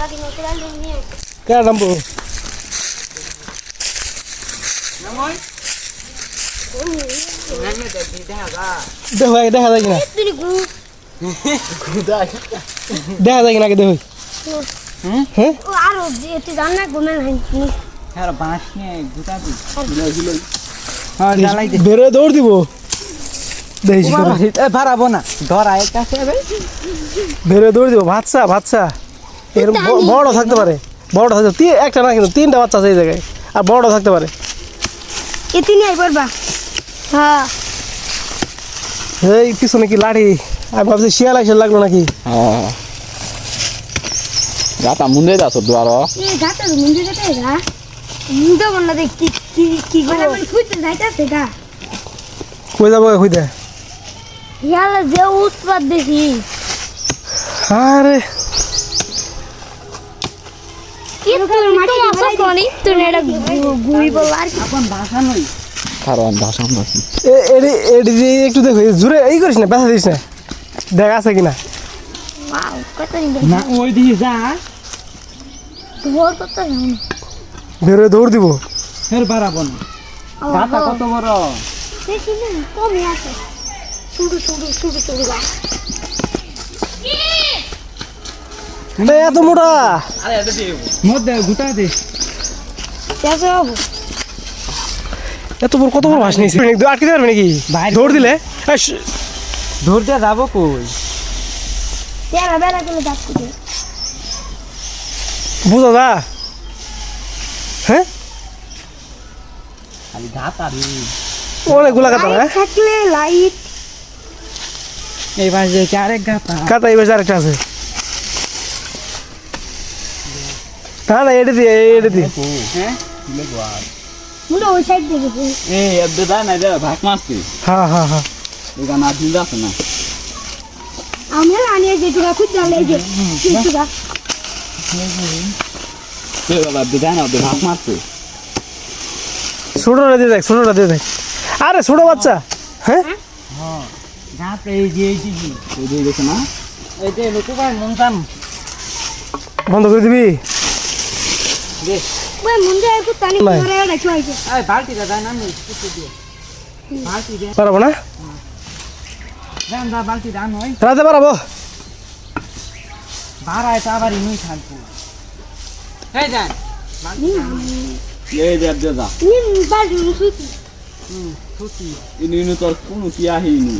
Lagi mau keluar dunia. কে নামবো দেখো আগে দেখা যায় কিনা. দেখা যায় কিনা আগে দেখো হ্যাঁ Oh, aro itu jangan gomen ni. হ্যাঁ বাঁশ নিয়ে গুটাবি হ্যাঁ জ্বালাই দে বেরো দৌড় দিব দেখিস এ ভাড়াবো না ধরা এক কাছে বেরো দৌড় দিব বাচ্চা বাচ্চা এর ব- বড় থাকতে পারে। বড় থাকতে তিন একটা না কিন্তু তিনটা বাচ্চা আছে এই জায়গায়। আর বড় থাকতে পারে। ni air ba. Ha. এই পিছনে কি লাঠি? আমি ভাবছি শিয়াল এসে লাগল নাকি? গাতা মুন্ডে যাচ্ছ দুয়ার dek ki ki ki mana mana kuit zaita se ga. কই যাব খুঁজে Yala je utpat beshi. আরে একটু দেখো এই এই করিস না ব্যথা দিস না। দেখ আছে কিনা. বেরোয় দৌড় দিব। ফের ভাড়াবো না। গাতা কত বড়। Beshi ni kau ni asa. Sudu এত মোটা। মধ্যে গুটা দে? এত বড় কত বড় ভাস নিয়েছি আটকে দিতে পারবে নাকি? দৌড় দিলে। এই যাব কই. বুঝা দা। হ্যাঁ? খালি গাতা রে অনেকগুলা Light থাকলে লাইট এইবার যে আরেক কাটা এই আরেকটা আছে। না না এটা দিয়ে এটা দিয়ে হ্যাঁ মুলো ওই সাইড দেখে এই এবে যায় না রে ভাগ মারছি হ্যাঁ হ্যাঁ হ্যাঁ এখানে আর দিন যাচ্ছে না আমরা আনিয়ে যে টুকা খুদ জানলে যে টুকা বাবা না ওদের ভাগ ছোটটা দিয়ে দেখ ছোটটা দিয়ে দেখ আরে ছোট বাচ্চা হ্যাঁ গাতা এই যে এই যে গেছে না এই যে লোক ভাই বন্ধ করে দিবি ওই মুন্ডে একটু টানি। করে এটা চুয়াইছে এই বালতিটা দেয় না নই কিছু দিয়ে? বালতি দে। পারব না? দেন দা বালতি দান হয় রাতে পারাবো ভাড়ায় তো আবার নই থাকব এই দেন এই যে এবে যা নিম বাজু সুতি ছুটি ইনু ইনু তোর কোনো কি আহিনি